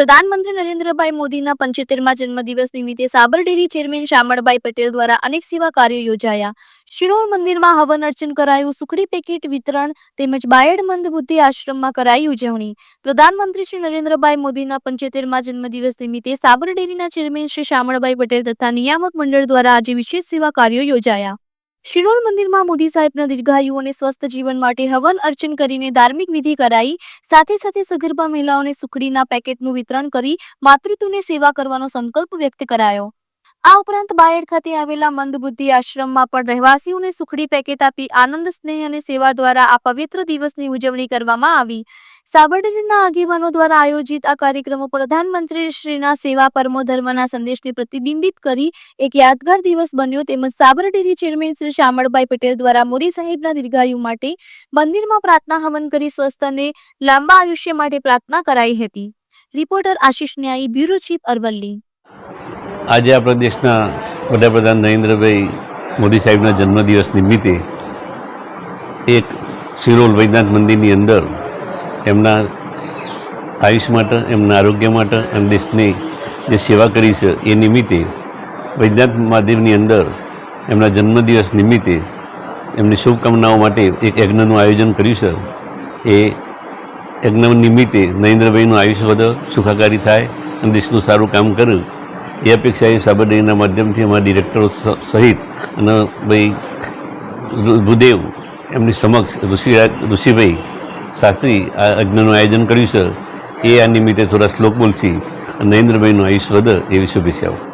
પ્રધાનમંત્રી નરેન્દ્રભાઈ મોદીના પંચોતેરમાં જન્મદિવસ નિમિત્તે સાબરડેરી ચેરમેન શામળભાઈ પટેલ દ્વારા અનેક સેવા કાર્યો યોજાયા. શિરોળ મંદિરમાં હવન અર્ચન કરાયું, સુખડી પેકેટ વિતરણ તેમજ બાયડ મંદ બુદ્ધિ આશ્રમમાં કરાઈ ઉજવણી. પ્રધાનમંત્રી શ્રી નરેન્દ્રભાઈ મોદીના પંચોતેરમાં જન્મદિવસ નિમિત્તે સાબરડેરીના ચેરમેન શ્રી શામળભાઈ પટેલ તથા નિયામક મંડળ દ્વારા આજે વિશેષ સેવા કાર્યો યોજાયા. શિરોળ મંદિરમાં મોદી સાહેબના દીર્ઘાયુ અને સ્વસ્થ જીવન માટે હવન અર્ચન કરીને ધાર્મિક વિધિ કરાઈ. સાથે સાથે સગર્ભા મહિલાઓને સુખડીના પેકેટનું વિતરણ કરી માતૃત્વની સેવા કરવાનો સંકલ્પ વ્યક્ત કરાયો. આ ઉપરાંત બાયડ ખાતે આવેલા મંદબુદ્ધિ આશ્રમમાં પણ રહેવાસીઓને સુખડી પેકેટ આપી આનંદ, સ્નેહ અને સેવા દ્વારા આ પવિત્ર દિવસની ઉજવણી કરવામાં આવી. સાબરડેરીના આગેવાનો દ્વારા આયોજિત આ કાર્યક્રમો પ્રધાનમંત્રી શ્રીના સેવા, પરમો ધર્મના સંદેશને પ્રતિબિંબિત કરી એક યાદગાર દિવસ બન્યો. તેમજ સાબરડેરી ચેરમેન શ્રી શામળભાઈ પટેલ દ્વારા મોદી સાહેબના દીર્ઘાયુ માટે મંદિરમાં પ્રાર્થના હવન કરી સ્વસ્થ અને લાંબા આયુષ્ય માટે પ્રાર્થના કરાઈ હતી. રિપોર્ટર આશિષ ન્યાયી, બ્યુરો ચીફ અરવલ્લી. આજે આપણા દેશના વડાપ્રધાન નરેન્દ્રભાઈ મોદી સાહેબના જન્મદિવસ નિમિત્તે એક શિરોલ વૈદ્યનાથ મંદિરની અંદર એમના આયુષ માટે, એમના આરોગ્ય માટે, એમ દેશની જે સેવા કરી છે, એ નિમિત્તે વૈદ્યનાથ મહાદેવની અંદર એમના જન્મદિવસ નિમિત્તે એમની શુભકામનાઓ માટે એક યજ્ઞનું આયોજન કર્યું છે. એ યજ્ઞ નિમિત્તે નરેન્દ્રભાઈનું આયુષ્ય વધે, સુખાકારી થાય, અને દેશનું સારું કામ કરે. એ અપેક્ષાએ સાબરડેરીના માધ્યમથી અમારા ડિરેક્ટરો સહિત અને ભાઈ રુદેવ એમની સમક્ષ ઋષિરાજ ઋષિભાઈ શાસ્ત્રી આ યજ્ઞનું આયોજન કર્યું છે. એ આ નિમિત્તે થોડા શ્લોક બોલશી નરેન્દ્રભાઈનું આયુષ્ય વધે એવી શુભેચ્છાઓ.